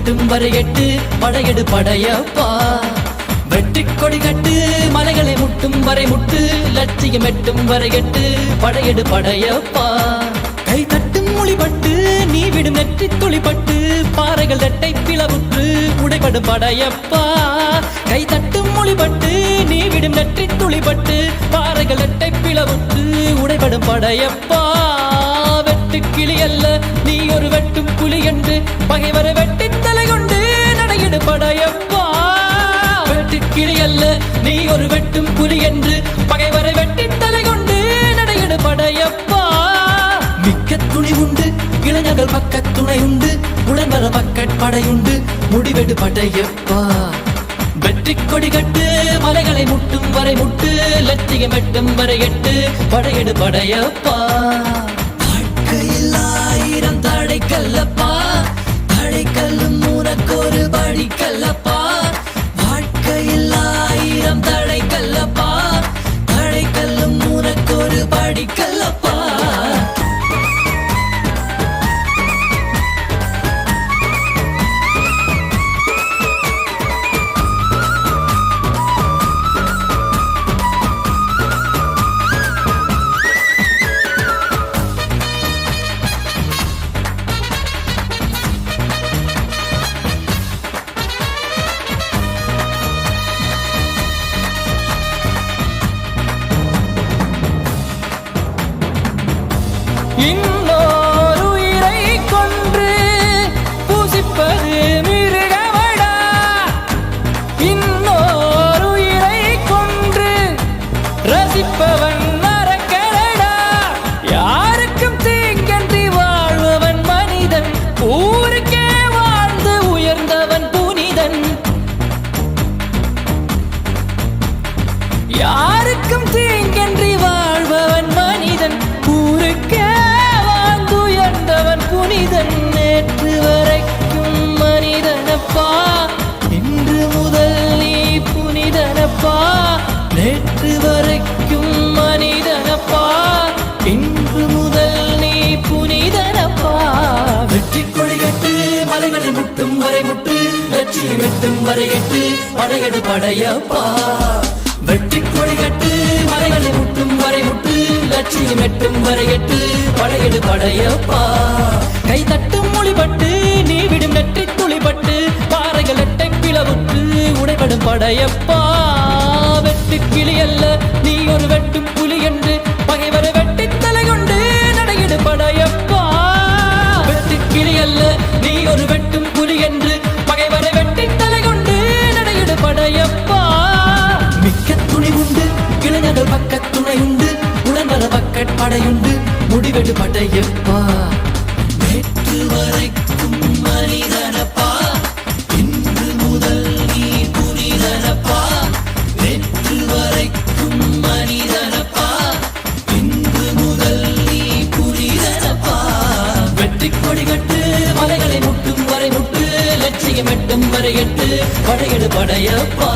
எட்டும் வரை எட்டு படையெடு படையப்பா. வெற்றி கொடி கட்டு மலைகளை முட்டும் வரை முட்டு லட்சியம் எட்டும் வரை எட்டு படையெடு படையப்பா. கை தட்டும் மொழிபட்டு நீ விடும் நெற்றி துளிப்பட்டு பாறைகள் தட்டை பிளவுற்று உடைபடும் படையப்பா. கை தட்டும் மொழிபட்டு நீ விடும் நெற்றி துளிப்பட்டு பாறைகள் தட்டை பிளவுற்று உடைபடும் படையப்பா. வெட்டு கிளி அல்ல நீ ஒரு வெட்டும் புலி என்று பகைவரை வெட்டி தலை படையப்பா வெட்டு அல்ல நீ ஒரு வெட்டும் புலி என்று பகைவரை வெட்டி தலை கொண்டு நடையிடு படையப்பா மிக்க துணி உண்டு இளைஞர்கள் பக்க துணை உண்டு உடன்வர பக்கட் படையுண்டு முடிவெடு படையப்பா வெற்றி கொடி கட்டு மலைகளை முட்டும் வரை முட்டு லட்சியம் வெட்டும் வரை எட்டு படையெடு படையப்பா வாழ்க்கையில் ஆயிரம் தடை கல்லப்பா இன்னொரு உயிரை கொன்று பூசிப்பது மிருகமடா. இன்னொரு உயிரை கொன்று ரசிப்பவன் நரக்கரடா யாருக்கும் தீங்கன்றி வாழ்பவன் மனிதன் ஊருக்கே வாழ்ந்து உயர்ந்தவன் புனிதன். யாருக்கும் நேற்று வரைக்கும் மனிதனப்பா. இன்று முதல் நீ புனிதனப்பா. வெற்றி கொடிகட்டு மலைகளை முட்டும் வரை முட்டு. லட்சியம் வெட்டும் வரை எட்டு படையடு படையப்பா. வெற்றி கொடி கட்டு மலைகளை முட்டும் வரை முட்டு. லட்சியம் எட்டும் வரை எட்டு படையடு படையப்பா. கை தட்டும் மொழிபட்டு நீ விடும் நெற்றி துளிபட்டு. பாறைகள் எட்டை பிளவுட்டு உடைபடும் படையப்பா. பக்கட் படையுண்டு முடிவெடு எப்பா? நேற்று வரைக்கும் மனிதனப்பா. இன்று முதல் நீ புனிதனப்பா. நேற்று வரைக்கும் மனிதனப்பா. இன்று முதல் நீ புனிதனப்பா. வெற்றி கொடி கட்டு மலைகளை முட்டும் வரை முட்டு லட்சியம் எட்டும் வரை எட்டு படையெடு படையப்பா.